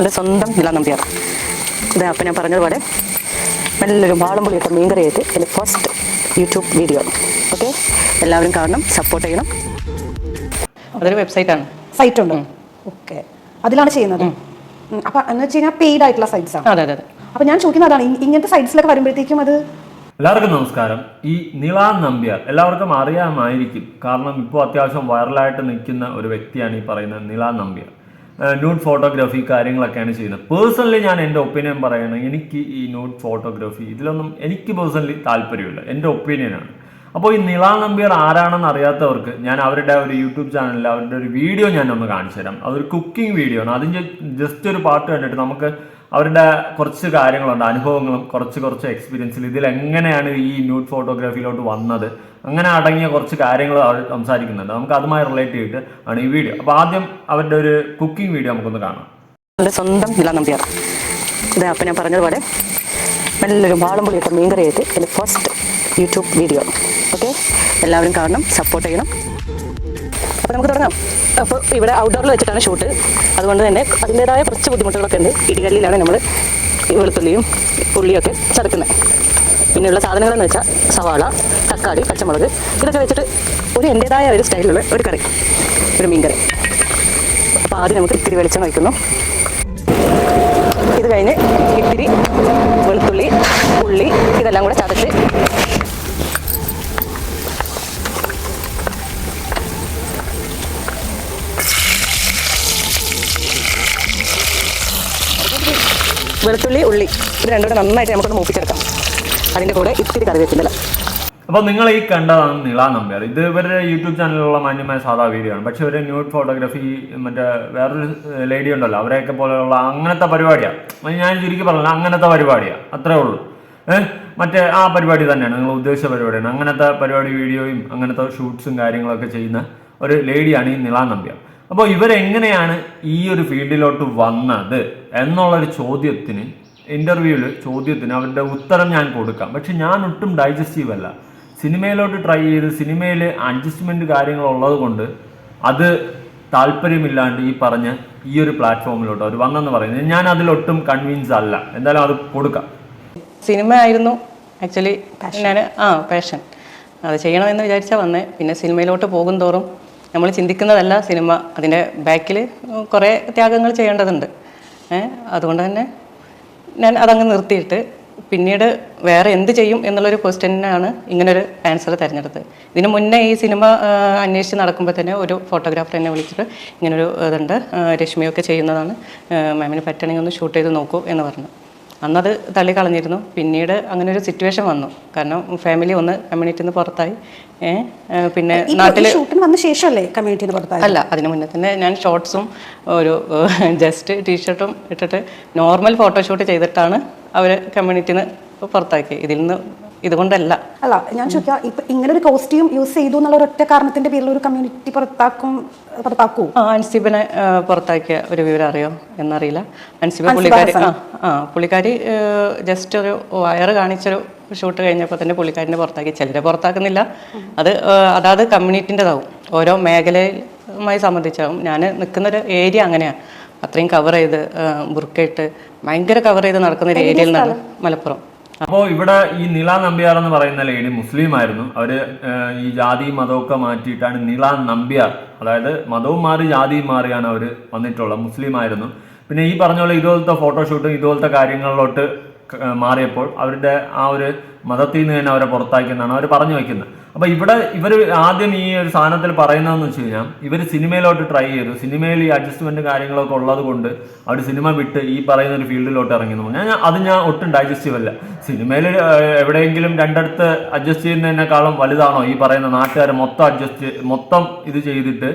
എന്റെ സ്വന്തം നില നമ്പ്യാർ. ഇത് അപ്പം ഞാൻ പറഞ്ഞതുപോലെ നല്ലൊരു വാളംപുളിയൊക്കെ മീൻകറിയായിട്ട് എന്റെ ഫസ്റ്റ് യൂട്യൂബ് വീഡിയോ. ഓക്കെ എല്ലാവരും കാണണം സപ്പോർട്ട് ചെയ്യണം. അതൊരു ആണ്. സൈറ്റ് ഉണ്ട്. ഓക്കെ അതിലാണ് ചെയ്യുന്നത്? അപ്പം എന്ന് വെച്ച് കഴിഞ്ഞാൽ പെയ്ഡ് ആയിട്ടുള്ള സൈറ്റ്സ് ആണ്. അതെ അതെ അപ്പം ഞാൻ ചോദിക്കുന്ന അതാണ് ഇങ്ങനത്തെ സൈറ്റ്സിലൊക്കെ വരുമ്പോഴത്തേക്കും അത്? എല്ലാവർക്കും നമസ്കാരം. ഈ നിള നമ്പ്യാർ എല്ലാവർക്കും അറിയാമായിരിക്കും. കാരണം ഇപ്പോൾ അത്യാവശ്യം വൈറലായിട്ട് നിൽക്കുന്ന ഒരു വ്യക്തിയാണ് ഈ പറയുന്ന നിള നമ്പ്യാർ. ന്യൂഡ് ഫോട്ടോഗ്രാഫി കാര്യങ്ങളൊക്കെയാണ് ചെയ്യുന്നത് പേഴ്സണലി ഞാൻ എന്റെ ഒപ്പീനിയൻ പറയുന്നത് എനിക്ക് ഈ ന്യൂഡ് ഫോട്ടോഗ്രാഫി ഇതിലൊന്നും എനിക്ക് പേഴ്സണലി താല്പര്യമില്ല. എന്റെ ഒപ്പീനിയനാണ് അപ്പോൾ ഈ നിളാ നമ്പ്യാർ ആരാണെന്ന് അറിയാത്തവർക്ക് ഞാൻ അവരുടെ ഒരു യൂട്യൂബ് ചാനലിൽ അവരുടെ ഒരു വീഡിയോ ഞാൻ ഒന്ന് കാണിച്ചു തരാം അതൊരു കുക്കിംഗ് വീഡിയോ ആണ്. അതിന്റെ ജസ്റ്റ് ഒരു പാട്ട് കണ്ടിട്ട് നമുക്ക് അവരുടെ കുറച്ച് കാര്യങ്ങളുണ്ട് അനുഭവങ്ങളും കുറച്ച് കുറച്ച് എക്സ്പീരിയൻസിൽ ഇതിൽ എങ്ങനെയാണ് ഈ ന്യൂഡ് ഫോട്ടോഗ്രാഫിയിലോട്ട് വന്നത്? അങ്ങനെ അടങ്ങിയ കുറച്ച് കാര്യങ്ങൾ അവർ സംസാരിക്കുന്നുണ്ട്. നമുക്ക് അതുമായി റിലേറ്റ് ചെയ്തിട്ട് ആണ് ഈ വീഡിയോ അപ്പോൾ ആദ്യം അവരുടെ ഒരു കുക്കിംഗ് വീഡിയോ നമുക്കൊന്ന് കാണാം. സ്വന്തം ഞാൻ പറഞ്ഞതുപോലെ നല്ലൊരു വാളംപുളിയൊക്കെ മീൻകറിയായിട്ട് എന്റെ ഫസ്റ്റ് യൂട്യൂബ് വീഡിയോ ഓക്കെ എല്ലാവരും കാണണം സപ്പോർട്ട് ചെയ്യണം. അപ്പോൾ നമുക്ക് തുടങ്ങാം. അപ്പോൾ ഇവിടെ ഔട്ട്ഡോറിൽ വെച്ചിട്ടാണ് ഷൂട്ട് അതുകൊണ്ട് തന്നെ അതിന്റേതായ കുറച്ച് ബുദ്ധിമുട്ടുകളൊക്കെ ഉണ്ട്. ഇടികല്ലിലാണ് നമ്മൾ വെളുത്തുള്ളിയും ഉള്ളിയൊക്കെ ചതക്കുന്നത്. പിന്നെയുള്ള സാധനങ്ങളെന്ന് വെച്ചാൽ സവാള തക്കാളി പച്ചമുളക്. ഇതൊക്കെ വെച്ചിട്ട് ഒരു എന്റേതായ ഒരു സ്റ്റൈലുള്ള ഒരു കറി ഒരു മീൻ കറി അപ്പോൾ ആദ്യം നമുക്ക് ഇത്തിരി വെളിച്ചം വയ്ക്കുന്നു ഇത് കഴിഞ്ഞ് ഇത്തിരി വെളുത്തുള്ളി ഉള്ളി ഇതെല്ലാം കൂടെ ചതച്ച് വെളുത്തുള്ളി ഉള്ളി ഇത് രണ്ടും കൂടെ നന്നായിട്ട് നമുക്കൊന്ന് മൂപ്പിച്ചെടുക്കാം. അതിന്റെ കൂടെ ഇത്തിരി കറിവേപ്പില. അപ്പോൾ നിങ്ങൾ ഈ കണ്ടതാണ് നിള നമ്പ്യാർ. ഇത് ഇവരുടെ യൂട്യൂബ് ചാനലിലുള്ള മാന്യമായ സാധാ വീഡിയോ ആണ്. പക്ഷെ ഒരു ന്യൂഡ് ഫോട്ടോഗ്രാഫി മറ്റേ വേറൊരു ലേഡി ഉണ്ടല്ലോ. അവരെയൊക്കെ പോലെയുള്ള അങ്ങനത്തെ പരിപാടിയാണ് ഞാൻ ചുരുക്കി പറഞ്ഞില്ല അങ്ങനത്തെ പരിപാടിയാണ് അത്രേ ഉള്ളൂ. മറ്റേ ആ പരിപാടി തന്നെയാണ്. നിങ്ങൾ ഉദ്ദേശിച്ച പരിപാടിയാണ്. അങ്ങനത്തെ പരിപാടി വീഡിയോയും അങ്ങനത്തെ ഷൂട്ട്സും കാര്യങ്ങളൊക്കെ ചെയ്യുന്ന ഒരു ലേഡിയാണ് ഈ നിള നമ്പ്യാർ. അപ്പോൾ ഇവരെങ്ങനെയാണ് ഈ ഒരു ഫീൽഡിലോട്ട് വന്നത്? എന്നുള്ളൊരു ചോദ്യത്തിന് ഇന്റർവ്യൂവിൽ ചോദ്യത്തിന് അവരുടെ ഉത്തരം ഞാൻ കൊടുക്കാം. പക്ഷെ ഞാൻ ഒട്ടും ഡൈജസ്റ്റീവ് അല്ല. സിനിമയിലോട്ട് ട്രൈ ചെയ്ത് സിനിമയിൽ അഡ്ജസ്റ്റ്മെന്റ് കാര്യങ്ങളുള്ളത് കൊണ്ട് അത് താല്പര്യമില്ലാണ്ട് ഈ പറഞ്ഞ ഈ ഒരു പ്ലാറ്റ്ഫോമിലോട്ട് അവർ വന്നെന്ന് പറയുന്നത് ഞാൻ അതിലൊട്ടും കൺവിൻസ് അല്ല. എന്തായാലും അത് കൊടുക്കാം. സിനിമ ആയിരുന്നു. ആക്ച്വലി ഞാൻ ആ പാഷൻ അത് ചെയ്യണമെന്ന് വിചാരിച്ചാൽ വന്നേ. പിന്നെ സിനിമയിലോട്ട് പോകും തോറും നമ്മൾ ചിന്തിക്കുന്നതല്ല സിനിമ. അതിന്റെ ബാക്കിൽ കുറേ ത്യാഗങ്ങൾ ചെയ്യേണ്ടതുണ്ട്. അതുകൊണ്ട് തന്നെ ഞാൻ അതങ്ങ് നിർത്തിയിട്ട് പിന്നീട് വേറെ എന്ത് ചെയ്യും എന്നുള്ളൊരു ക്വസ്റ്റ്യനാണ് ഇങ്ങനൊരു ആൻസർ തിരഞ്ഞെടുത്തത്. ഇതിന് മുന്നേ ഈ സിനിമ അന്വേഷിച്ച് നടക്കുമ്പോൾ തന്നെ ഒരു ഫോട്ടോഗ്രാഫർ എന്നെ വിളിച്ചിട്ട് ഇങ്ങനൊരു ഇതുണ്ട് രശ്മിയൊക്കെ ചെയ്യുന്നതാണ്. മാമിന് പറ്റണമെങ്കിൽ ഒന്ന് ഷൂട്ട് ചെയ്ത് നോക്കൂ എന്ന് പറഞ്ഞു. അന്നത് തള്ളിക്കളഞ്ഞിരുന്നു പിന്നീട് അങ്ങനെ ഒരു സിറ്റുവേഷൻ വന്നു. കാരണം ഫാമിലി ഒന്ന് കമ്മ്യൂണിറ്റിയിൽ നിന്ന് പുറത്തായി. പിന്നെ നാട്ടിൽ ഷൂട്ടിന് വന്ന ശേഷമല്ലേ കമ്മ്യൂണിറ്റിന്ന് പുറത്തായത്? അല്ല അതിന് മുന്നേ തന്നെ ഞാൻ ഷോർട്സും ഒരു ജസ്റ്റ് ടീഷർട്ടും ഇട്ടിട്ട് നോർമൽ ഫോട്ടോഷൂട്ട് ചെയ്തിട്ടാണ് അവർ കമ്മ്യൂണിറ്റിന്ന് പുറത്താക്കി ഇതിൽ നിന്ന് ഇതുകൊണ്ടല്ല. അല്ല ഞാൻ ചോദിക്കാം ഇപ്പൊ ഇങ്ങനെ ഒരു കോസ്റ്റ്യൂം യൂസ് ചെയ്തു എന്നുള്ള ഒരൊറ്റ കാരണത്തിന്റെ പേരിൽ ഒരു കമ്മ്യൂണിറ്റി പുറത്താക്കും പുറത്താക്കൂ? ആ അൻസിബിനെ പുറത്താക്കിയ ഒരു വിവരം അറിയോ എന്നറിയില്ല. അൻസിബ പുള്ളിക്കാരി ആ ആ പുള്ളിക്കാരി ജസ്റ്റ് ഒരു വയറ് കാണിച്ചൊരു ഷൂട്ട് കഴിഞ്ഞപ്പോൾ തന്നെ പുള്ളിക്കാരിനെ പുറത്താക്കി. ചിലരെ പുറത്താക്കുന്നില്ല. അത് അതാത് കമ്മ്യൂണിറ്റിന്റെതാവും ഓരോ മേഖലയുമായി സംബന്ധിച്ചാവും. ഞാൻ നിൽക്കുന്നൊരു ഏരിയ അങ്ങനെയാണ് അത്രയും കവർ ചെയ്ത് ബുർക്കയിട്ട് ഭയങ്കര കവർ ചെയ്ത് നടക്കുന്ന ഒരു ഏരിയയിൽ നിന്നാണ് മലപ്പുറം. അപ്പോൾ ഇവിടെ ഈ നിള നമ്പ്യാർ എന്ന് പറയുന്ന ലേഡി മുസ്ലിം ആയിരുന്നു. അവർ ഈ ജാതി മതമൊക്കെ മാറ്റിയിട്ടാണ് നിള നമ്പ്യാർ അതായത് മതവും മാറി ജാതിയും മാറിയാണ് അവർ വന്നിട്ടുള്ളത് മുസ്ലിം ആയിരുന്നു. പിന്നെ ഈ പറഞ്ഞ പോലെ ഇതുപോലത്തെ ഫോട്ടോഷൂട്ടും ഇതുപോലത്തെ കാര്യങ്ങളിലോട്ട് മാറിയപ്പോൾ അവരുടെ ആ ഒരു മതത്തിൽ നിന്ന് തന്നെ അവരെ പുറത്താക്കിയെന്നാണ് അവർ പറഞ്ഞു വെക്കുന്നത്. അപ്പൊ ഇവിടെ ഇവർ ആദ്യം ഈ ഒരു സാധനത്തിൽ പറയുന്നതെന്ന് വെച്ച് കഴിഞ്ഞാൽ ഇവർ സിനിമയിലോട്ട് ട്രൈ ചെയ്തു. സിനിമയിൽ ഈ അഡ്ജസ്റ്റ്മെന്റ് കാര്യങ്ങളൊക്കെ ഉള്ളത് കൊണ്ട് അവർ സിനിമ വിട്ട് ഈ പറയുന്ന ഒരു ഫീൽഡിലോട്ട് ഇറങ്ങി എന്ന്. ഞാൻ അത് ഞാൻ ഒട്ടും ഡൈജസ്റ്റീവ് അല്ല. സിനിമയിൽ എവിടെയെങ്കിലും രണ്ടിടത്ത് അഡ്ജസ്റ്റ് ചെയ്യുന്നതിനേക്കാളും വലുതാണോ ഈ പറയുന്ന നാട്ടുകാർ മൊത്തം അഡ്ജസ്റ്റ് മൊത്തം ഇത് ചെയ്തിട്ട്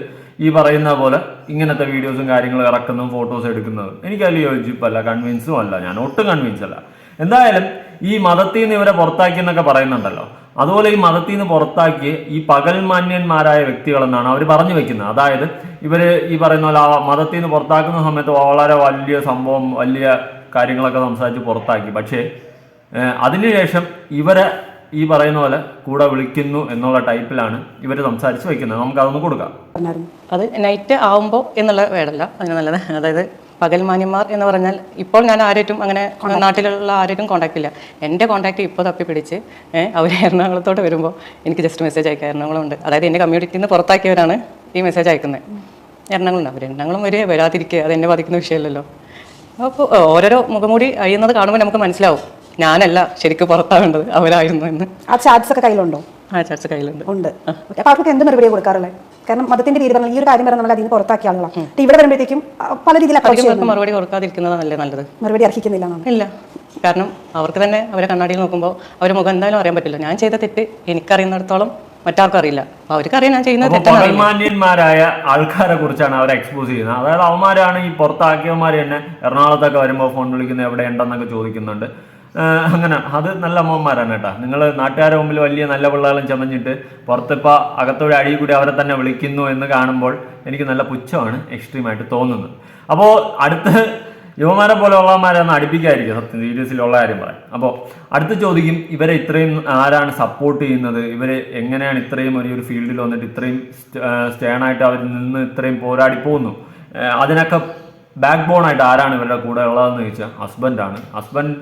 ഈ പറയുന്ന പോലെ ഇങ്ങനത്തെ വീഡിയോസും കാര്യങ്ങളും ഇറക്കുന്നതും ഫോട്ടോസ് എടുക്കുന്നതും. എനിക്ക് അതിൽ യോജിപ്പല്ല കൺവിൻസും അല്ല. ഞാൻ ഒട്ടും കൺവിൻസ് അല്ല. എന്തായാലും ഈ മതത്തിൽ നിന്ന് ഇവരെ പുറത്താക്കി എന്നൊക്കെ പറയുന്നുണ്ടല്ലോ. അതുപോലെ ഈ മതത്തിൽ നിന്ന് പുറത്താക്കിയ ഈ പകൽമാന്യന്മാരായ വ്യക്തികളെന്നാണ് അവർ പറഞ്ഞു വെക്കുന്നത്. അതായത് ഇവർ ഈ പറയുന്ന പോലെ ആ മതത്തിൽ നിന്ന് പുറത്താക്കുന്ന സമയത്ത് വളരെ വലിയ സംഭവം വലിയ കാര്യങ്ങളൊക്കെ സംസാരിച്ച് പുറത്താക്കി. പക്ഷേ അതിനുശേഷം ഇവരെ ഈ പറയുന്ന പോലെ കൂടെ വിളിക്കുന്നു എന്നുള്ള ടൈപ്പിലാണ് ഇവർ സംസാരിച്ച് വെക്കുന്നത്. നമുക്ക് അതൊന്ന് കൊടുക്കാം. അത് നൈറ്റ് ആവുമ്പോൾ എന്നുള്ള വേടല്ല. അതിന് നല്ലത്. അതായത് പകൽ മാന്യന്മാർ എന്ന് പറഞ്ഞാൽ ഇപ്പോൾ ഞാൻ ആരായിട്ടും അങ്ങനെ നാട്ടിലുള്ള ആരായിട്ടും കോൺടാക്ട് ഇല്ല. എന്റെ കോൺടാക്ട് ഇപ്പോൾ തപ്പി പിടിച്ച് അവർ എറണാകുളത്തോട്ട് വരുമ്പോൾ എനിക്ക് ജസ്റ്റ് മെസ്സേജ് അയക്കാം. എറണാകുളം ഉണ്ട് അതായത് എന്റെ കമ്മ്യൂണിറ്റിയിൽ നിന്ന് പുറത്താക്കിയവരാണ് ഈ മെസ്സേജ് അയക്കുന്നത്. എറണാകുളം ഉണ്ട് അവർ എറണാകുളം വരെ വരാതിരിക്കുക. അത് എന്നെ ബാധിക്കുന്ന വിഷയമല്ലല്ലോ. അപ്പോൾ ഓരോരോ മുഖംമൂടി അയ്യുന്നത് കാണുമ്പോൾ നമുക്ക് മനസ്സിലാവും. ഞാനല്ല ശരിക്കും പുറത്താവേണ്ടത് അവരായിരുന്നു എന്ന്. ആ ചാറ്റ്സ് ഒക്കെ കയ്യിലുണ്ടോ? ആ ചർച്ച കയ്യിലുണ്ട്. ഉണ്ട്. അപ്പോൾ അവർക്ക് എന്ത് മറുപടി കൊടുക്കാറുള്ളത് കാരണം മതത്തിന്റെ പേര് പറഞ്ഞാൽ ഈ ഒരു കാര്യം പറഞ്ഞാൽ നമ്മൾ അതിന് പുറത്താക്കിയ ആളുകളാണ് ഇവിടെ വരുമ്പോഴത്തേക്കും പല രീതിയിൽ മറുപടി കൊടുക്കാതിരിക്കുന്നതല്ലേ നല്ലത്? മറുപടി അർഹിക്കുന്നില്ല എന്നാണ്. ഇല്ല. കാരണം അവർക്ക് തന്നെ അവരെ കണ്ണാടിയിൽ നോക്കുമ്പോൾ അവരെ മുഖം എന്തായാലും അറിയാൻ പറ്റില്ല. ഞാൻ ചെയ്ത തെറ്റ് എനിക്കറിയുന്നിടത്തോളം മറ്റാർക്കും അറിയില്ല. അവർക്ക് അറിയാം ഞാൻ തെറ്റാണെന്ന് അറിയില്ല. ആൾക്കാരെ കുറിച്ചാണ് അവർ എക്സ്പോസ് ചെയ്യുന്നത്. അതായത് അവന്മാരാണ് ഈ പുറത്താക്കിയവന്മാർ തന്നെ എറണാകുളത്തൊക്കെ വരുമ്പോൾ ഫോൺ വിളിക്കുന്നത് എവിടെ ഉണ്ടെന്നൊക്കെ ചോദിക്കുന്നുണ്ട്. അങ്ങനെ. അത് നല്ല അമ്മമാരാണ് കേട്ടോ. നിങ്ങൾ നാട്ടുകാരെ മുമ്പിൽ വലിയ നല്ല പിള്ളേരും ചമഞ്ഞിട്ട് പുറത്തിപ്പോൾ അകത്തൊരു അഴി കൂടി അവരെ തന്നെ വിളിക്കുന്നു എന്ന് കാണുമ്പോൾ എനിക്ക് നല്ല പുച്ഛമാണ് എക്സ്ട്രീമായിട്ട് തോന്നുന്നത് അപ്പോൾ അടുത്ത് യുവമാരെ പോലെ ഉള്ളവന്മാരെന്ന് അടുപ്പിക്കായിരിക്കും സത്യം സീരിയസിലുള്ള കാര്യം പറയാം അപ്പോൾ അടുത്ത ചോദിക്കും ഇവരെ ഇത്രയും ആരാണ് സപ്പോർട്ട് ചെയ്യുന്നത്? ഇവരെ എങ്ങനെയാണ് ഇത്രയും ഒരു ഒരു ഫീൽഡിൽ വന്നിട്ട് ഇത്രയും സ്റ്റേണായിട്ട് അവർ നിന്ന് ഇത്രയും പോരാടി പോകുന്നു? അതിനൊക്കെ ബാക്ക് ബോൺ ആയിട്ട് ആരാണ് ഇവരുടെ കൂടെ ഉള്ളതെന്ന് ചോദിച്ചാൽ ഹസ്ബൻഡാണ് ഹസ്ബൻഡ്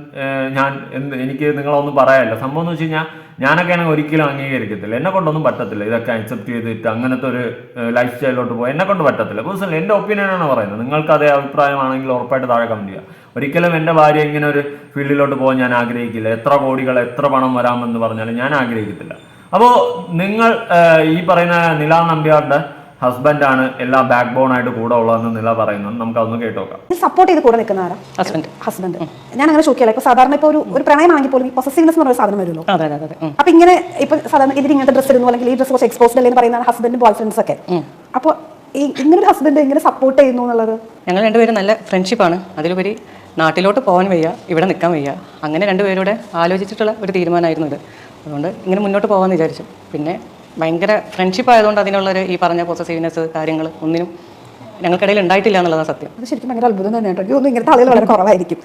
ഞാൻ എന്ത് എനിക്ക് നിങ്ങളൊന്നും പറയാനില്ല. സംഭവം എന്ന് വെച്ച് കഴിഞ്ഞാൽ ഞാനൊക്കെ ആണെങ്കിൽ ഒരിക്കലും അംഗീകരിക്കത്തില്ല. എന്നെ കൊണ്ടൊന്നും പറ്റത്തില്ല. ഇതൊക്കെ അക്സെപ്റ്റ് ചെയ്തിട്ട് അങ്ങനത്തെ ഒരു ലൈഫ് സ്റ്റൈലിലോട്ട് പോയി എന്നെ കൊണ്ട് പറ്റത്തില്ല. പേഴ്സണൽ എന്റെ ഒപ്പീനിയനാണ് പറയുന്നത്. നിങ്ങൾക്ക് അതേ അഭിപ്രായമാണെങ്കിൽ ഉറപ്പായിട്ട് താഴെ കമന്റ് ചെയ്യുക ഒരിക്കലും എന്റെ ഭാര്യ ഇങ്ങനെ ഒരു ഫീൽഡിലോട്ട് പോകാൻ ഞാൻ ആഗ്രഹിക്കില്ല. എത്ര കോടികൾ എത്ര പണം വരാമെന്ന് പറഞ്ഞാലും ഞാൻ ആഗ്രഹിക്കത്തില്ല. അപ്പോൾ നിങ്ങൾ ഈ പറയുന്ന നിലാ നമ്പ്യാരുടെ ഹസ്ബൻഡാണ് എല്ലാ ബാക്ക് ബോൺ ആയിട്ട് കൂടെ ഉള്ളതെന്ന് നില പറയുന്നത്. നമുക്ക് അതൊന്ന് കേട്ടോക്കാം സപ്പോർട്ട് ചെയ്ത് കൂടെ നിൽക്കുന്ന ആരാ ഹസ്ബൻഡ് ഹസ്ബൻഡ് ഞാൻ അങ്ങനെ ചോദിക്കാം ഇപ്പൊ സാധാരണ ഇപ്പൊ ഒരു ഒരു പ്രണയമാണെങ്കിൽ പോലും പൊസസീവ്നെസ് എന്ന് പറയുന്ന സാധനം വരുമല്ലോ? അതെ അതെ. അപ്പൊ ഇങ്ങനെ ഇപ്പൊ സാധാരണ ഇതിന് ഇങ്ങനത്തെ ഡ്രസ്സ് ഇടുന്നു അല്ലെങ്കിൽ ഈ ഡ്രസ് കുറച്ച് എക്സ്പോസ്ഡ് അല്ലെന്ന് പറയുന്ന ഹസ്ബൻഡ് ബോയ് ഫ്രണ്ട്സ് ഒക്കെ. അപ്പോൾ ഈ ഇങ്ങനെ ഒരു ഹസ്ബൻഡ് ഇങ്ങനെ സപ്പോർട്ട് ചെയ്യുന്നു എന്നുള്ളത്? ഞങ്ങൾ രണ്ടുപേരും നല്ല ഫ്രണ്ട്ഷിപ്പാണ് അതിലുപരി നാട്ടിലോട്ട് പോകാൻ വയ്യ ഇവിടെ നിൽക്കാൻ വയ്യ. അങ്ങനെ രണ്ടുപേരുടെ ആലോചിച്ചിട്ടുള്ള ഒരു തീരുമാനമായിരുന്നു ഇത്. അതുകൊണ്ട് ഇങ്ങനെ മുന്നോട്ട് പോകാമെന്ന് വിചാരിച്ചു. പിന്നെ ഭയങ്കര ഫ്രണ്ട്ഷിപ്പ് ആയതുകൊണ്ട് അതിനുള്ളൊരു ഈ പറഞ്ഞ പോസസീവ്നെസ് കാര്യങ്ങൾ ഒന്നിനും ഞങ്ങൾക്കിടയിൽ ഉണ്ടായിട്ടില്ല എന്നുള്ളതാണ് സത്യം. അത് ശരിക്കും ഭയങ്കര അത്ഭുതം തന്നെയാണ് കേട്ടോ. എനിക്ക് തോന്നുന്നു ഇങ്ങനത്തെ ആളുകൾ വളരെ കുറവായിരിക്കും.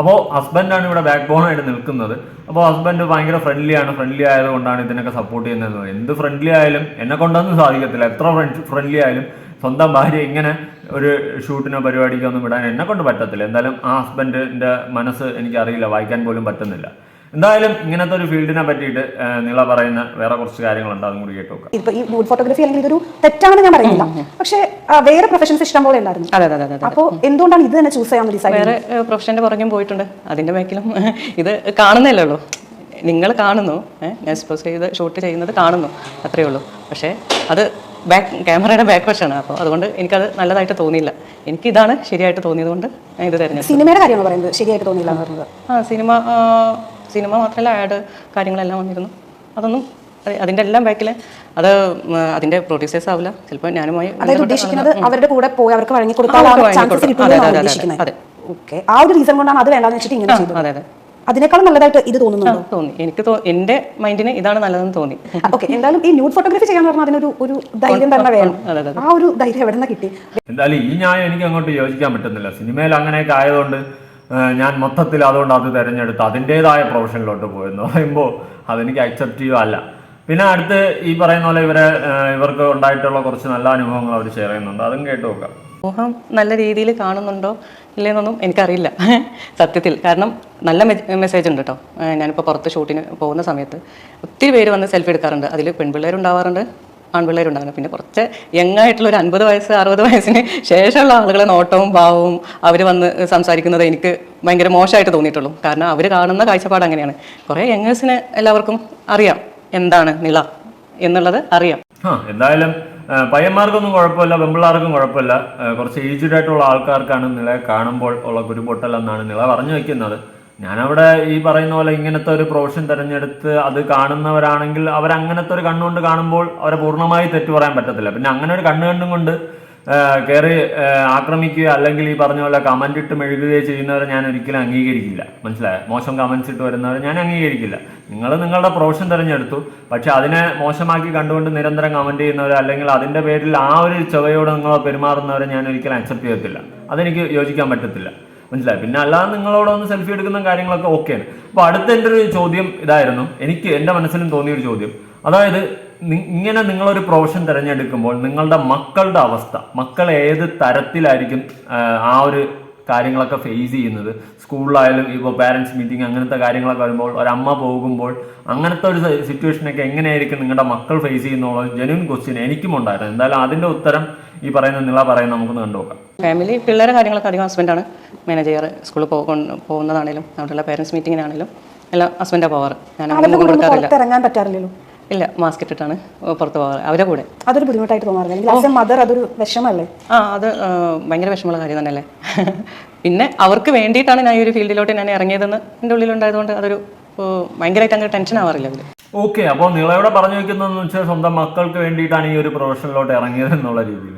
അപ്പോൾ ഹസ്ബൻഡാണ് ഇവിടെ ബാക്ക് ബോൺ ആയിട്ട് നിൽക്കുന്നത്. അപ്പോൾ ഹസ്ബൻഡ് ഭയങ്കര ഫ്രണ്ട്ലി ആണ്. ഫ്രണ്ട്ലി ആയതുകൊണ്ടാണ് ഇതിനൊക്കെ സപ്പോർട്ട് ചെയ്യുന്നത്. എന്ത് ഫ്രണ്ട്ലി ആയാലും എന്നെ കൊണ്ടൊന്നും സാധിക്കത്തില്ല. എത്ര ഫ്രണ്ട്ലി ആയാലും സ്വന്തം ഭാര്യ ഇങ്ങനെ ഒരു ഷൂട്ടിനോ പരിപാടിക്കോ ഒന്നും വിടാൻ എന്നെ കൊണ്ട് പറ്റത്തില്ല. എന്തായാലും ആ ഹസ്ബൻഡിന്റെ മനസ്സ് എനിക്കറിയില്ല. വായിക്കാൻ പോലും പറ്റുന്നില്ല. എന്തായാലും ഇങ്ങനത്തെ ഒരു ഫീൽഡിനെ പറ്റിയിട്ട് നിള പറയുന്ന വേറെ കുറച്ച് കാര്യങ്ങളുണ്ട് അതും കൂടി കേട്ടു ഇപ്പൊ ഈ ന്യൂഡ് ഫോട്ടോഗ്രാഫി അല്ലെങ്കിൽ ഇതൊരു തെറ്റാണെന്ന് ഞാൻ പറയുന്നില്ല. പക്ഷേ ആ, വേറെ പ്രൊഫഷൻസ് ഇഷ്ടം പോലെ ഉണ്ടായിരുന്നു. അതെ അതെ അതെ അതെ അപ്പോൾ എന്തുകൊണ്ടാണ് ഇത് തന്നെ ചൂസ് ചെയ്യാൻ ഡിസൈഡ് വേറെ പ്രൊഫഷന്റെ പുറകെയും പോയിട്ടുണ്ട്. അതിന്റെ ബാക്കിലും ഇത് കാണുന്നല്ലേ ഉള്ളൂ. നിങ്ങൾ കാണുന്നു ഞാൻ സപ്പോസ് ചെയ്ത് ഷൂട്ട് ചെയ്യുന്നത് കാണുന്നു അത്രയേ ഉള്ളൂ. പക്ഷേ അത് ബാക്ക് ക്യാമറയുടെ ബാക്ക് വശമാണ് അപ്പോൾ അതുകൊണ്ട് എനിക്കത് നല്ലതായിട്ട് തോന്നിയില്ല. എനിക്കിതാണ് ശരിയായിട്ട് തോന്നിയത് കൊണ്ട് ഞാൻ ഇത് തിരഞ്ഞെടുത്തു സിനിമയുടെ കാര്യമാണ് പറയുന്നത്. ശരിയായിട്ട് തോന്നിയില്ല എന്ന് പറഞ്ഞത് ആ സിനിമ ആ, സിനിമ മാത്രമല്ല ആഡ് കാര്യങ്ങളെല്ലാം വന്നിരുന്നു. അതൊന്നും അതെ- അതിന്റെ എല്ലാം ബാക്കിൽ അത് ഉം, അതിന്റെ പ്രൊഡ്യൂസേഴ്സ് ആവില്ല. ചിലപ്പോൾ ഞാനുമായി അതായത് ബന്ധപ്പെട്ട ഉദ്ദേശിക്കുന്നത് അവരുടെ കൂടെ പോയി അവർക്ക് വഴങ്ങി അവർക്ക് കൊടുക്കാൻ വഴങ്ങി ചാൻസസ് കൊടുക്കും. കിട്ടുമെന്നാണ് അതെ, അതെ, അതെ, ഉദ്ദേശിക്കുന്നത്. അതെ. ഓക്കെ ആ ഒരു റീസൺ കൊണ്ടാണ് അത് വേണ്ടാന്ന് വെച്ചിട്ട് ഇങ്ങനെ ചെയ്തത്. അതെ അതെ. അതിനേക്കാളും നല്ലതായിട്ട് ഇത് തോന്നുന്നുണ്ടോ? തോന്നി. എനിക്ക് തോ എന്റെ മൈൻഡിന് ഇതാണ് നല്ലതെന്ന് തോന്നി. ഓക്കെ. എന്തായാലും ഈ ന്യൂഡ് ഫോട്ടോഗ്രാഫി ചെയ്യാൻ പറഞ്ഞാൽ അതിനൊരു ഒരു ധൈര്യം തന്നെ വേണം. അതെ, അതെ. ആ ഒരു ധൈര്യം എവിടെ നിന്ന് കിട്ടി? എന്തായാലും ഈ ന്യായം എനിക്ക് അങ്ങോട്ട് യോജിക്കാൻ പറ്റുന്നില്ല. സിനിമയിൽ അങ്ങനെയൊക്കെ ആയതുകൊണ്ട് ഏഹ്, ഞാൻ മൊത്തത്തിൽ അതുകൊണ്ട് അത് തിരഞ്ഞെടുത്ത് അതിന്റെതായ പ്രൊഫഷനിലോട്ട് പോയെന്ന് പറയുമ്പോൾ അതെനിക്ക് അക്സെപ്റ്റീവ് അല്ല. പിന്നെ അടുത്ത് ഈ പറയുന്ന പോലെ ഇവരെ ഏഹ്, ഇവർക്ക് ഉണ്ടായിട്ടുള്ള കുറച്ച് നല്ല അനുഭവങ്ങൾ അവർ ഷെയർ ചെയ്യുന്നുണ്ട്. അതും കേട്ട് നോക്കാം. സമൂഹം നല്ല രീതിയിൽ കാണുന്നുണ്ടോ ഇല്ലെന്നൊന്നും എനിക്കറിയില്ല. സത്യത്തിൽ. കാരണം നല്ല മെസ്സേജ് ഉണ്ട് കേട്ടോ ഞാനിപ്പോൾ പുറത്ത് ഷൂട്ടിന് പോകുന്ന സമയത്ത് ഒത്തിരി പേര് വന്ന് സെൽഫി എടുക്കാറുണ്ട്. അതിൽ പെൺപിള്ളേരുണ്ടാവാറുണ്ട് ആൺപിള്ളേരുണ്ടാകുന്നത് പിന്നെ കുറച്ച് യങ് ആയിട്ടുള്ള ഒരു അൻപത് വയസ്സ് അറുപത് വയസ്സിന് ശേഷമുള്ള ആളുകളെ നോട്ടവും ഭാവവും അവർ വന്ന് സംസാരിക്കുന്നത് എനിക്ക് ഭയങ്കര മോശമായിട്ട് തോന്നിയിട്ടുള്ളൂ. കാരണം അവർ കാണുന്ന കാഴ്ചപ്പാട് അങ്ങനെയാണ്. കുറേ യങ്ങേഴ്സിന് എല്ലാവർക്കും അറിയാം. എന്താണ് നില എന്നുള്ളത് അറിയാം. എന്തായാലും പയ്യന്മാർക്കൊന്നും കുഴപ്പമില്ല പെമ്പിള്ളാർക്കും കുഴപ്പമില്ല. കുറച്ച് ഏജ്ഡ് ആയിട്ടുള്ള ആൾക്കാർക്കാണ് നില കാണുമ്പോൾ ഉള്ള കുരുപൊട്ടൽ എന്നാണ് നില പറഞ്ഞു വെക്കുന്നത്. ഞാനവിടെ ഈ പറയുന്ന പോലെ ഇങ്ങനത്തെ ഒരു പ്രൊഫഷൻ തിരഞ്ഞെടുത്ത് അത് കാണുന്നവരാണെങ്കിൽ അവരങ്ങനത്തെ ഒരു കണ്ണുകൊണ്ട് കാണുമ്പോൾ അവരെ പൂർണമായി തെറ്റു പറയാൻ പറ്റത്തില്ല. പിന്നെ അങ്ങനെ ഒരു കണ്ണുകണ്ടും കൊണ്ട് കയറി ആക്രമിക്കുകയോ അല്ലെങ്കിൽ ഈ പറഞ്ഞ പോലെ കമന്റ് ഇട്ട് മെഴുകുകയോ ചെയ്യുന്നവരെ ഞാൻ ഒരിക്കലും അംഗീകരിക്കില്ല. മനസ്സിലായോ? മോശം കമൻസ് ഇട്ട് വരുന്നവരെ ഞാൻ അംഗീകരിക്കില്ല. നിങ്ങൾ നിങ്ങളുടെ പ്രൊഫഷൻ തിരഞ്ഞെടുത്തു. പക്ഷെ അതിനെ മോശമാക്കി കണ്ടുകൊണ്ട് നിരന്തരം കമന്റ് ചെയ്യുന്നവരെ അല്ലെങ്കിൽ അതിന്റെ പേരിൽ ആ ഒരു ചുവയോട് നിങ്ങൾ പെരുമാറുന്നവരെ ഞാൻ ഒരിക്കലും അക്സെപ്റ്റ് ചെയ്യത്തില്ല. അതെനിക്ക് യോജിക്കാൻ പറ്റത്തില്ല. മനസ്സിലായി? പിന്നെ അല്ലാതെ നിങ്ങളോട് ഒന്ന് സെൽഫി എടുക്കുന്ന കാര്യങ്ങളൊക്കെ ഓക്കെയാണ് അപ്പോൾ അടുത്ത എന്റെ ഒരു ചോദ്യം ഇതായിരുന്നു. എനിക്ക് എന്റെ മനസ്സിലും തോന്നിയൊരു ചോദ്യം. അതായത് ഇങ്ങനെ നിങ്ങളൊരു പ്രൊഫഷൻ തിരഞ്ഞെടുക്കുമ്പോൾ നിങ്ങളുടെ മക്കളുടെ അവസ്ഥ മക്കൾ ഏത് തരത്തിലായിരിക്കും ആ, ഒരു കാര്യങ്ങളൊക്കെ ഫേസ് ചെയ്യുന്നത്? സ്കൂളിലായാലും ഇപ്പോൾ പാരൻസ് മീറ്റിംഗ് അങ്ങനത്തെ കാര്യങ്ങളൊക്കെ വരുമ്പോൾ ഒരമ്മ പോകുമ്പോൾ അങ്ങനത്തെ ഒരു സിറ്റുവേഷനൊക്കെ എങ്ങനെയായിരിക്കും നിങ്ങളുടെ മക്കൾ ഫേസ് ചെയ്യുന്നുള്ള ജെന്യൂൻ ക്വസ്റ്റ്യൻ എനിക്കും ഉണ്ടായിരുന്നു. എന്തായാലും അതിന്റെ ഉത്തരം ഈ പറയുന്ന നിള പറയുന്ന നമുക്കൊന്ന് കണ്ടുനോക്കാം ഫാമിലി പിള്ളേരെ കാര്യങ്ങളൊക്കെ അധികം ഹസ്ബൻഡാണ് മാനേജ് ചെയ്യാറ് സ്കൂളിൽ പോകുന്നതാണേലും അവിടെയുള്ള പേരൻസ് മീറ്റിങ്ങിനാണേലും എല്ലാം ഹസ്ബൻഡാണ് പോവാറ്. ഞാൻ കൊടുക്കാറില്ല. ഇറങ്ങാൻ പറ്റാറില്ലല്ലോ. ഇല്ല മാസ്ക് ഇട്ടിട്ടാണ് പുറത്ത് പോകാറ്. അവരെ കൂടെ. അതൊരു ബുദ്ധിമുട്ടായിട്ട് തോന്നാറില്ല. മദർ അതൊരു വിഷമല്ലേ? ആ അത് ഭയങ്കര വിഷമമുള്ള കാര്യം തന്നെയല്ലേ? പിന്നെ അവർക്ക് വേണ്ടിയിട്ടാണ് ഞാൻ ഈ ഒരു ഫീൽഡിലോട്ട് ഞാൻ ഇറങ്ങിയതെന്ന് എന്റെ ഉള്ളിലുണ്ടായതുകൊണ്ട് അതൊരു ഭയങ്കരമായിട്ട് അങ്ങ് ടെൻഷൻ ആവാറില്ല അതിൽ ഓക്കെ അപ്പോൾ നിങ്ങളെവിടെ പറഞ്ഞു വെക്കുന്നതെന്ന് വെച്ചാൽ സ്വന്തം മക്കൾക്ക് വേണ്ടിയിട്ടാണ് ഈ ഒരു പ്രൊഫഷനിലോട്ട് ഇറങ്ങിയത് എന്നുള്ള രീതിയിൽ.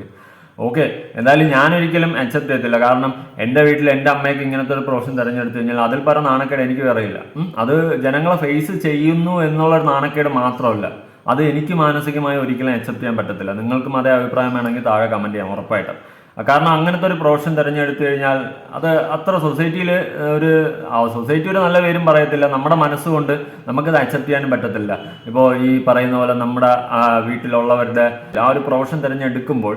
ഓക്കെ എന്തായാലും ഞാൻ ഒരിക്കലും അക്സെപ്റ്റ് ചെയ്യത്തില്ല. കാരണം എന്റെ വീട്ടിൽ എന്റെ അമ്മയ്ക്ക് ഇങ്ങനത്തെ ഒരു പ്രൊഫഷൻ തിരഞ്ഞെടുത്തു കഴിഞ്ഞാൽ അതിൽ പറഞ്ഞ നാണക്കേട് എനിക്ക് അറിയില്ല അത് ജനങ്ങളെ ഫേസ് ചെയ്യുന്നു എന്നുള്ള നാണക്കേട് മാത്രമല്ല. അത് എനിക്ക് മാനസികമായി ഒരിക്കലും അക്സെപ്റ്റ് ചെയ്യാൻ പറ്റത്തില്ല. നിങ്ങൾക്കും അതേ അഭിപ്രായം വേണമെങ്കിൽ താഴെ കമന്റ് ചെയ്യാം ഉറപ്പായിട്ടും. കാരണം അങ്ങനത്തെ ഒരു പ്രൊഫഷൻ തിരഞ്ഞെടുത്തു കഴിഞ്ഞാൽ അത് അത്ര സൊസൈറ്റിയിൽ ഒരു സൊസൈറ്റി ഒരു നല്ല പേരും പറയത്തില്ല. നമ്മുടെ മനസ്സുകൊണ്ട് നമുക്കത് അക്സെപ്റ്റ് ചെയ്യാനും പറ്റത്തില്ല. ഇപ്പോൾ ഈ പറയുന്ന പോലെ നമ്മുടെ വീട്ടിലുള്ളവരുടെ ആ ഒരു പ്രൊഫഷൻ തിരഞ്ഞെടുക്കുമ്പോൾ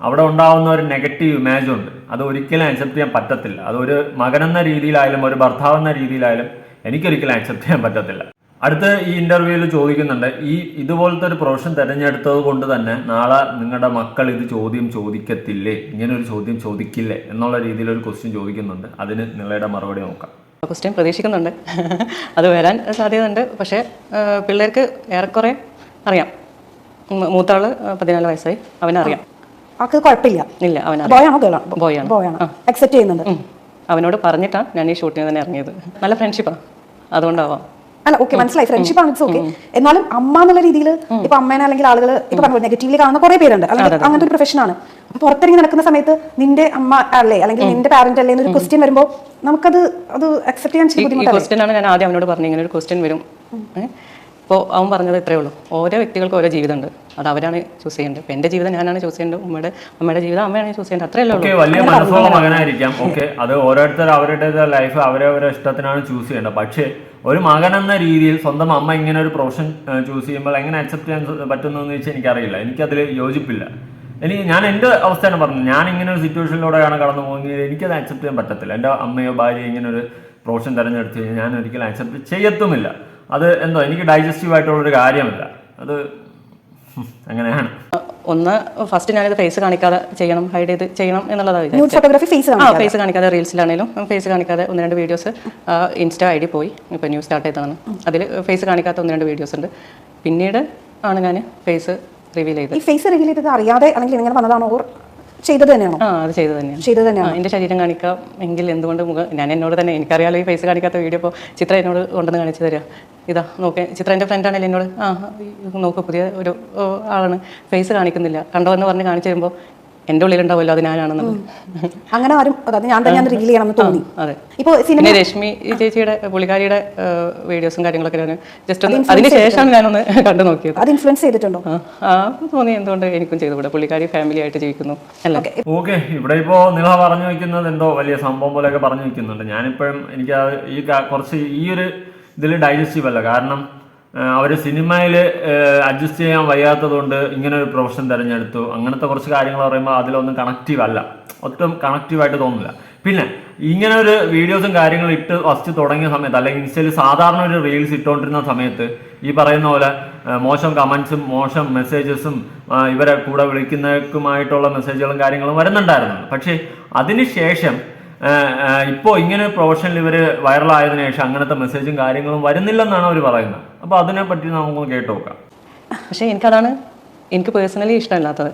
അവിടെ ഉണ്ടാവുന്ന ഒരു നെഗറ്റീവ് ഇമേജ് ഉണ്ട്. അത് ഒരിക്കലും അക്സെപ്റ്റ് ചെയ്യാൻ പറ്റത്തില്ല. അത് ഒരു മകനെന്ന രീതിയിലായാലും ഒരു ഭർത്താവ് എന്ന രീതിയിലായാലും എനിക്കൊരിക്കലും അക്സെപ്റ്റ് ചെയ്യാൻ പറ്റത്തില്ല. അടുത്ത ഈ ഇന്റർവ്യൂവിൽ ചോദിക്കുന്നുണ്ട് ഈ ഇതുപോലത്തെ ഒരു പ്രൊഫഷൻ തിരഞ്ഞെടുത്തത് കൊണ്ട് തന്നെ നാളെ നിങ്ങളുടെ മക്കൾ ഇത് ചോദ്യം ചോദിക്കത്തില്ലേ? ഇങ്ങനെ ഒരു ചോദ്യം ചോദിക്കില്ലേ? എന്നുള്ള രീതിയിൽ ഒരു ക്വസ്റ്റ്യൻ ചോദിക്കുന്നുണ്ട്. അതിന് നിങ്ങളുടെ മറുപടി നോക്കാം. ക്വസ്റ്റ്യൻ പ്രതീക്ഷിക്കുന്നുണ്ട്. അത് വരാൻ സാധ്യതയുണ്ട്. പക്ഷേ പിള്ളേർക്ക് ഏറെക്കുറെ അറിയാം. മൂത്താൾ പതിനാല് വയസ്സായി. അവനറിയാം. ആൾക്ക് കുഴപ്പമില്ല. ഇല്ല അവനാണ് ബോയാണോ ആണോ ബോയാണ് ആണോ. Boy ആണ്. ബോയ് ആണ്. അക്സെപ്റ്റ് ചെയ്യുന്നുണ്ട്. അവനോട് പറഞ്ഞിട്ടാണ് ഞാൻ ഈ ഷൂട്ടിന് തന്നെ ഇറങ്ങിയത്. നല്ല ഫ്രണ്ട്ഷിപ്പാ അതുകൊണ്ടാവാം. അല്ല ഓക്കെ മനസ്സിലായി. ഫ്രണ്ട്ഷിപ്പ് ആണ് ഇറ്റ്സ് ഓക്കെ എന്നാലും അമ്മ എന്നുള്ള രീതിയിൽ ഇപ്പൊ അമ്മേനെ അല്ലെങ്കിൽ ആളുകൾ ഇപ്പൊ പറഞ്ഞു നെഗറ്റീവ്ലി കാണുന്ന കുറെ പേരുണ്ട്. അല്ലെങ്കിൽ അങ്ങനത്തെ ഒരു പ്രൊഫഷൻ ആണ്. പുറത്തിറങ്ങി നടക്കുന്ന സമയത്ത് നിന്റെ അമ്മ അല്ലേ? അല്ലെങ്കിൽ നിന്റെ പാരന്റ് അല്ലേ? എന്നൊരു ക്വസ്റ്റ്യൻ വരുമ്പോൾ നമുക്കത് അത് അക്സെപ്റ്റ് ചെയ്യാൻ ബുദ്ധിമുട്ടാണ് ക്വസ്റ്റ്യൻ ആണ് ഞാൻ ആദ്യം അവനോട് പറഞ്ഞു ഇങ്ങനെ ഒരു ക്വസ്റ്റ്യൻ വരും. ഇപ്പോൾ അവൻ പറഞ്ഞത് ഇത്രയേ ഉള്ളൂ. ഓരോ വ്യക്തികൾക്കും ഓരോ ജീവിതമുണ്ട്. അത് അവരാണ് ചൂസ് ചെയ്യേണ്ടത്. ഇപ്പം എന്റെ ജീവിതം ഞാനാണ് ചൂസ് ചെയ്യേണ്ടത്. ഉമ്മയുടെ അമ്മയുടെ ജീവിതം അമ്മയാണ് ചൂസ് ചെയ്യേണ്ടത്. അത്രയല്ലേ ഉള്ളൂ. വലിയ മനസ്സുള്ള മകനായിരിക്കാം ഓക്കെ അത് ഓരോരുത്തർ അവരുടെ ലൈഫ് അവരവരുടെ ഇഷ്ടത്തിനാണ് ചൂസ് ചെയ്യേണ്ടത്. പക്ഷേ ഒരു മകൻ എന്ന രീതിയിൽ സ്വന്തം അമ്മ ഇങ്ങനെ ഒരു പ്രൊഫഷൻ ചൂസ് ചെയ്യുമ്പോൾ എങ്ങനെ അക്സെപ്റ്റ് ചെയ്യാൻ പറ്റുന്നു എന്ന് വെച്ചാൽ എനിക്കറിയില്ല. എനിക്കതിൽ യോജിപ്പില്ല. എനിക്ക് ഞാൻ എന്റെ അവസ്ഥയാണ് പറഞ്ഞത്. ഞാൻ ഇങ്ങനെ ഒരു സിറ്റുവേഷനിലൂടെയാണ് കടന്നു പോകുന്നത്. എനിക്കത് അക്സെപ്റ്റ് ചെയ്യാൻ പറ്റത്തില്ല. എന്റെ അമ്മയോ ഭാര്യയോ ഇങ്ങനെ ഒരു പ്രൊഫഷൻ തിരഞ്ഞെടുത്ത് കഴിഞ്ഞാൽ ഞാൻ ഒരിക്കലും അക്സെപ്റ്റ് ചെയ്യത്തുമില്ല. അത് എന്തോ എനിക്ക് ഡൈജസ്റ്റീവ് ആയിട്ടുള്ളൊരു കാര്യമല്ല. അത് അങ്ങനെയാണ്. ഒന്ന് ഫസ്റ്റ് ഞാനിത് ഫേസ് കാണിക്കാതെ ചെയ്യണം ഹൈഡ് ചെയ്ത് ചെയ്യണം എന്നുള്ളതാണ് ഫോട്ടോഗ്രാഫി ഫേസ് ആ ഫേസ് കാണിക്കാതെ റീൽസിലാണെങ്കിലും ഫേസ് കാണിക്കാതെ ഒന്ന് രണ്ട് വീഡിയോസ് ഇൻസ്റ്റാ ഐ ഡി പോയി ഇപ്പോൾ ന്യൂ സ്റ്റാർട്ട് ചെയ്തതാണ്. അതിൽ ഫേസ് കാണിക്കാത്ത ഒന്ന് രണ്ട് വീഡിയോസ് ഉണ്ട്. പിന്നീട് ആണ് ഞാൻ ഫേസ് റിവീൽ ചെയ്തത്. ഈ ഫേസ് റിവീൽ ചെയ്തത് അറിയാതെ അല്ലെങ്കിൽ ഇങ്ങനെ വന്നതാണോ? ഓർ ചെയ്തത് തന്നെയാണോ? ആ അത് ചെയ്തു തന്നെയാണ്. ചെയ്തത് തന്നെയാണ്? എന്റെ ശരീരം കാണിക്കാം. എങ്കിൽ എന്തുകൊണ്ട് മുഖം ഞാൻ എന്നോട് തന്നെ എനിക്കറിയാലോ ഈ ഫേസ് കാണിക്കാത്ത വീഡിയോ ഇപ്പോൾ ചിത്ര എന്നോട് കൊണ്ടുവന്ന് കാണിച്ചു തരിക ഇതാ നോക്കെ. ചിത്ര എന്റെ ഫ്രണ്ടാണല്ലോ എന്നോട്? ആ നോക്ക് പുതിയ ഒരു ആളാണ്. ഫേസ് കാണിക്കുന്നില്ല. കണ്ടോ എന്ന് പറഞ്ഞ് കാണിച്ചു തരുമ്പോൾ എന്റെ ഉള്ളിലുണ്ടാവുമല്ലോ അത് ഞാനാണെന്നുള്ളത്. അങ്ങനെ ആരും അതായത് ഞാൻ തന്നെ റീൽ ചെയ്യണമെന്ന് തോന്നി. അതെ. ഇപ്പൊ സിനിമ രശ്മി ഈ ചേച്ചിയുടെ പുള്ളിക്കാരിയുടെ വീഡിയോസും കാര്യങ്ങളൊക്കെ ഞാൻ ജസ്റ്റ് ഒന്ന് അതിന് ശേഷമാണ് ഞാനൊന്ന് കണ്ടു നോക്കിയത്. അത് ഇൻഫ്ലുവൻസ് ചെയ്തിട്ടുണ്ടോ? ആ, തോന്നി എന്തുകൊണ്ട് എനിക്കും ചെയ്തുകൂടെ. പുള്ളിക്കാരി ഫാമിലി ആയിട്ട് ജീവിക്കുന്നു. അല്ലേ? ഓക്കെ ഇവിടെ ഇപ്പോ നിള പറഞ്ഞു വെക്കുന്നത് എന്തോ വലിയ സംഭവം പോലെയൊക്കെ പറഞ്ഞു വെക്കുന്നുണ്ട്. ഞാനിപ്പോഴും എനിക്ക് ആ ഈ കുറച്ച് ഈ ഒരു ഇതിൽ ഡൈജസ്റ്റീവ് അല്ല. കാരണം അവർ സിനിമയിൽ അഡ്ജസ്റ്റ് ചെയ്യാൻ വയ്യാത്തതുകൊണ്ട് ഇങ്ങനെ ഒരു പ്രൊഫഷൻ തിരഞ്ഞെടുത്തു. അങ്ങനത്തെ കുറച്ച് കാര്യങ്ങൾ പറയുമ്പോൾ അതിലൊന്നും കണക്റ്റീവ് അല്ല. ഒട്ടും കണക്റ്റീവായിട്ട് തോന്നില്ല പിന്നെ ഇങ്ങനെ ഒരു വീഡിയോസും കാര്യങ്ങളും ഇട്ട് ഫസ്റ്റ് തുടങ്ങിയ സമയത്ത് അല്ലെങ്കിൽ ഇൻസ്റ്റയിൽ സാധാരണ ഒരു റീൽസ് ഇട്ടുകൊണ്ടിരുന്ന സമയത്ത് ഈ പറയുന്ന പോലെ മോശം കമൻസും മോശം മെസ്സേജസും ഇവരെ കൂടെ വിളിക്കുന്നവർക്കുമായിട്ടുള്ള മെസ്സേജുകളും കാര്യങ്ങളും വരുന്നുണ്ടായിരുന്നു. പക്ഷേ അതിനുശേഷം ഇപ്പോൾ ഇങ്ങനെ പ്രൊഫഷനിൽ ഇവർ വൈറലായതിനു ശേഷം അങ്ങനത്തെ മെസ്സേജും കാര്യങ്ങളും വരുന്നില്ലെന്നാണ് അവർ പറയുന്നത്. അപ്പോൾ അതിനെപ്പറ്റി നമുക്കൊന്ന് കേട്ട് നോക്കാം. പക്ഷേ എനിക്കതാണ് എനിക്ക് പേഴ്സണലി ഇഷ്ടമല്ലാത്തത്.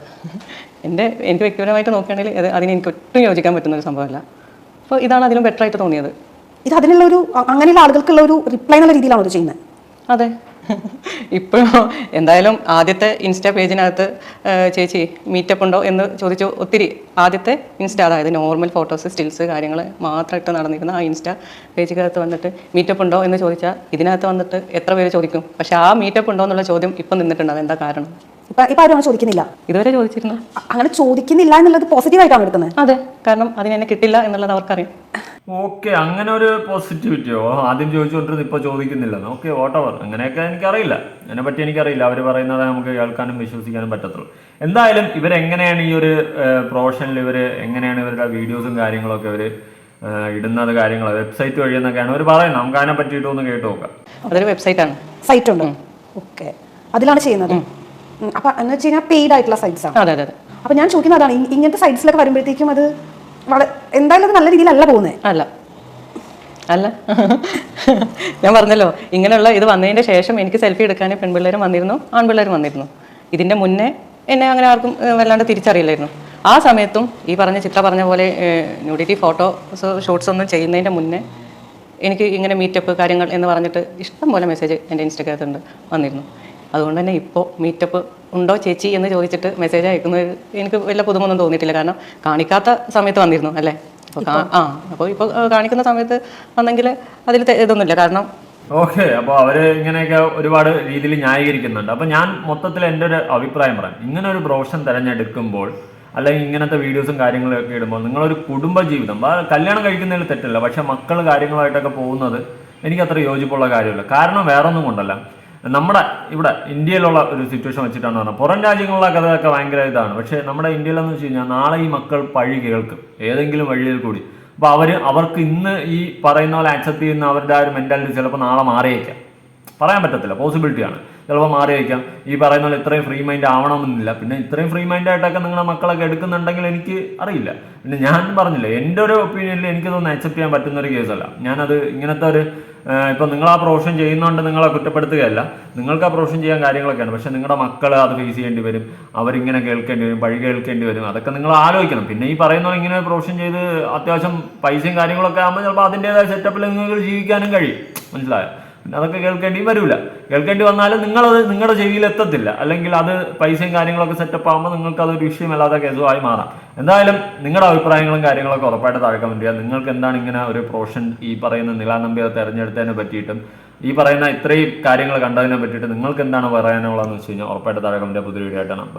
എന്റെ എനിക്ക് വ്യക്തിപരമായിട്ട് നോക്കുകയാണെങ്കിൽ അത് അതിന് എനിക്ക് ഒട്ടും യോജിക്കാൻ പറ്റുന്ന ഒരു സംഭവമല്ല. അപ്പോൾ ഇതാണ് അതിലും ബെറ്റർ ആയിട്ട് തോന്നിയത്. ഇത് അതിനുള്ള ഒരു അങ്ങനെയുള്ള ആളുകൾക്കുള്ള ഒരു റിപ്ലൈ എന്നുള്ള രീതിയിലാണ് അവർ ചെയ്യുന്നത്? അതെ. ഇപ്പോഴും? എന്തായാലും ആദ്യത്തെ ഇൻസ്റ്റാ പേജിനകത്ത് ചേച്ചി മീറ്റപ്പ് ഉണ്ടോ എന്ന് ചോദിച്ചു ഒത്തിരി ആദ്യത്തെ ഇൻസ്റ്റ അതായത് നോർമൽ ഫോട്ടോസ് സ്റ്റിൽസ് കാര്യങ്ങൾ മാത്രമായിട്ട് നടന്നിരുന്ന ആ ഇൻസ്റ്റാ പേജിനകത്ത് വന്നിട്ട് മീറ്റപ്പ് ഉണ്ടോ എന്ന് ചോദിച്ചാൽ ഇതിനകത്ത് വന്നിട്ട് എത്ര പേര് ചോദിക്കും? പക്ഷെ ആ മീറ്റപ്പ് ഉണ്ടോ എന്നുള്ള ചോദ്യം ഇപ്പം നിന്നിട്ടുണ്ട്. അതെന്താ കാരണം? ഇപ്പൊ ഇപ്പൊ ആരും അങ്ങനെ ചോദിക്കുന്നില്ല. ഇതുവരെ ചോദിച്ചിരുന്നു. അങ്ങനെ ചോദിക്കുന്നില്ല എന്നുള്ളത് പോസിറ്റീവ് ആയിട്ടാണ് എടുക്കുന്നത്. അതെ കാരണം അതിന് എന്നെ കിട്ടില്ല എന്നുള്ളത് അവർക്കറിയാം. ഓക്കെ അങ്ങനെ ഒരു പോസിറ്റിവിറ്റിയോ ആദ്യം ചോദിച്ചുകൊണ്ടിരുന്നത് ഇപ്പോൾ ചോദിക്കുന്നില്ല. ഓക്കെ വോട്ടവർ അങ്ങനെയൊക്കെ എനിക്കറിയില്ല. അതിനെപ്പറ്റി എനിക്കറിയില്ല. അവർ പറയുന്നത് നമുക്ക് കേൾക്കാനും വിശ്വസിക്കാനും പറ്റത്തുള്ളൂ. എന്തായാലും ഇവരെങ്ങനെയാണ് ഈ ഒരു പ്രൊഫഷനിൽ ഇവർ എങ്ങനെയാണ് ഇവരുടെ വീഡിയോസും കാര്യങ്ങളൊക്കെ ഇവർ ഇടുന്നത് കാര്യങ്ങൾ വെബ്സൈറ്റ് വഴി എന്നൊക്കെയാണ് അവർ പറയുന്നത്. നമുക്ക് അതിനെ പറ്റിയിട്ടൊന്ന് കേട്ട് നോക്കാം. അതൊരു വെബ്സൈറ്റാണ് സൈറ്റ് ഉണ്ട്. ഓക്കെ അതിലാണ് ചെയ്യുന്നത്. അപ്പൊ എന്ന് വെച്ച് കഴിഞ്ഞാൽ പെയ്ഡ് ആയിട്ടുള്ള സൈറ്റ്സ് ആണ്. അതെ അതെ അപ്പൊ ഞാൻ ചോദിക്കുന്നത് അതാണ് ഇങ്ങനത്തെ സൈറ്റ്സിലൊക്കെ വരുമ്പോഴത്തേക്കും അത് എന്തായാലും അത് നല്ല രീതിയിലല്ല പോകുന്നത് അല്ല. അല്ല. ഞാൻ പറഞ്ഞല്ലോ ഇങ്ങനെയുള്ള ഇത് വന്നതിന്റെ ശേഷം എനിക്ക് സെൽഫി എടുക്കാൻ പെൺപിള്ളേരും വന്നിരുന്നു ആൺപിള്ളേരും വന്നിരുന്നു. ഇതിന്റെ മുന്നേ എന്നെ അങ്ങനെ ആർക്കും വല്ലാണ്ട് തിരിച്ചറിയില്ലായിരുന്നു. ആ സമയത്തും ഈ പറഞ്ഞ ചിത്ര പറഞ്ഞ പോലെ ന്യൂഡിറ്റി ഫോട്ടോ ഷൂട്ട്സ് ഒന്നും ചെയ്യുന്നതിന്റെ മുന്നേ എനിക്ക് ഇങ്ങനെ മീറ്റപ്പ് കാര്യങ്ങൾ എന്ന് പറഞ്ഞിട്ട് ഇഷ്ടം പോലെ മെസ്സേജ് എന്റെ ഇൻസ്റ്റഗ്രാമത്തുണ്ട് വന്നിരുന്നു. അതുകൊണ്ട് തന്നെ ഇപ്പോൾ മീറ്റപ്പ് ഉണ്ടോ ചേച്ചി എന്ന് ചോദിച്ചിട്ട് മെസ്സേജ് അയക്കുന്നത് എനിക്ക് വലിയ പുതുമൊന്നും തോന്നിയിട്ടില്ല. കാരണം കാണിക്കാത്ത സമയത്ത് വന്നിരുന്നു അല്ലേ? അപ്പോൾ ആ അപ്പോൾ ഇപ്പോൾ കാണിക്കുന്ന സമയത്ത് വന്നെങ്കിൽ അതിൽ ഇതൊന്നുമില്ല. കാരണം ഓക്കെ അപ്പോൾ അവർ ഇങ്ങനെയൊക്കെ ഒരുപാട് രീതിയിൽ ന്യായീകരിക്കുന്നുണ്ട്. അപ്പോൾ ഞാൻ മൊത്തത്തിൽ എന്റെ ഒരു അഭിപ്രായം പറയാം. ഇങ്ങനെ ഒരു പ്രൊഫഷൻ തിരഞ്ഞെടുക്കുമ്പോൾ അല്ലെങ്കിൽ ഇങ്ങനത്തെ വീഡിയോസും കാര്യങ്ങളൊക്കെ ഇടുമ്പോൾ നിങ്ങളൊരു കുടുംബ ജീവിതം ആ കല്യാണം കഴിക്കുന്നതിൽ തെറ്റല്ല. പക്ഷേ മക്കൾ കാര്യങ്ങളായിട്ടൊക്കെ പോകുന്നത് എനിക്ക് അത്ര യോജിപ്പുള്ള കാര്യമില്ല. കാരണം വേറൊന്നും കൊണ്ടല്ല. നമ്മുടെ ഇവിടെ ഇന്ത്യയിലുള്ള ഒരു സിറ്റുവേഷൻ വെച്ചിട്ടാണ് പറഞ്ഞത്. പുറം രാജ്യങ്ങളുള്ള കഥയൊക്കെ ഭയങ്കര ഇതാണ്. പക്ഷേ നമ്മുടെ ഇന്ത്യയിലെന്ന് വെച്ച് കഴിഞ്ഞാൽ നാളെ ഈ മക്കൾ പഴി കേൾക്കും. ഏതെങ്കിലും വഴിയിൽ കൂടി. അപ്പൊ അവർ അവർക്ക് ഇന്ന് ഈ പറയുന്ന പോലെ ആക്സെപ്റ്റ് ചെയ്യുന്ന അവരുടെ ആ ഒരു മെന്റാലിറ്റി ചിലപ്പോൾ നാളെ മാറിയേക്കാം. പറയാൻ പറ്റത്തില്ല. പോസിബിലിറ്റിയാണ് ചിലപ്പോൾ മാറിയേക്കാം. ഈ പറയുന്ന പോലെ ഇത്രയും ഫ്രീ മൈൻഡ് ആവണമെന്നില്ല. പിന്നെ ഇത്രയും ഫ്രീ മൈൻഡ് ആയിട്ടൊക്കെ നിങ്ങളുടെ മക്കളൊക്കെ എടുക്കുന്നുണ്ടെങ്കിൽ എനിക്ക് അറിയില്ല. പിന്നെ ഞാൻ പറഞ്ഞില്ല എന്റെ ഒരു ഒപ്പീനിയനിൽ എനിക്കതൊന്നും അക്സെപ്റ്റ് ചെയ്യാൻ പറ്റുന്ന ഒരു കേസല്ല ഞാനത് ഇങ്ങനത്തെ ഒരു ഇപ്പം നിങ്ങൾ ആ പ്രൊഫഷൻ ചെയ്യുന്നതുകൊണ്ട് നിങ്ങളെ കുറ്റപ്പെടുത്തുകയല്ല. നിങ്ങൾക്ക് ആ പ്രൊഫഷൻ ചെയ്യാൻ കാര്യങ്ങളൊക്കെയാണ്. പക്ഷേ നിങ്ങളുടെ മക്കൾ അത് ഫേസ് ചെയ്യേണ്ടി വരും. അവരിങ്ങനെ കേൾക്കേണ്ടി വരും പഴി കേൾക്കേണ്ടി വരും. അതൊക്കെ നിങ്ങൾ ആലോചിക്കണം. പിന്നെ ഈ പറയുന്ന ഇങ്ങനെ പ്രൊഫഷൻ ചെയ്ത് അത്യാവശ്യം പൈസയും കാര്യങ്ങളൊക്കെ ആകുമ്പോൾ ചിലപ്പോൾ അതിന്റെതായ സെറ്റപ്പിൽ നിങ്ങൾക്ക് ജീവിക്കാനും കഴിയും. മനസ്സിലായോ? പിന്നെ അതൊക്കെ കേൾക്കേണ്ടി വരില്ല കേൾക്കേണ്ടി വന്നാലും നിങ്ങളത് നിങ്ങളുടെ ചെവിയിൽ എത്തത്തില്ല. അല്ലെങ്കിൽ അത് പൈസയും കാര്യങ്ങളൊക്കെ സെറ്റപ്പ് ആകുമ്പോൾ നിങ്ങൾക്ക് അതൊരു വിഷയമല്ലാത്ത കേസുമായി മാറാം. എന്തായാലും നിങ്ങളുടെ അഭിപ്രായങ്ങളും കാര്യങ്ങളൊക്കെ ഉറപ്പായിട്ട് താഴെ കമന്റ് ചെയ്യുക നിങ്ങൾക്ക് എന്താണ് ഇങ്ങനെ ഒരു പ്രൊഫഷൻ ഈ പറയുന്ന നിലാനമ്പിയെ തെരഞ്ഞെടുത്തതിനെ പറ്റിയിട്ടും ഈ പറയുന്ന ഇത്രയും കാര്യങ്ങൾ കണ്ടതിനെ പറ്റിയിട്ട് നിങ്ങൾക്ക് എന്താണ് പറയാനുള്ളതെന്ന് വെച്ച് കഴിഞ്ഞാൽ ഉറപ്പായിട്ട് താഴെ കമന്റ് പുതിയ വീഡിയോ ആയിട്ടാണ് ബൈ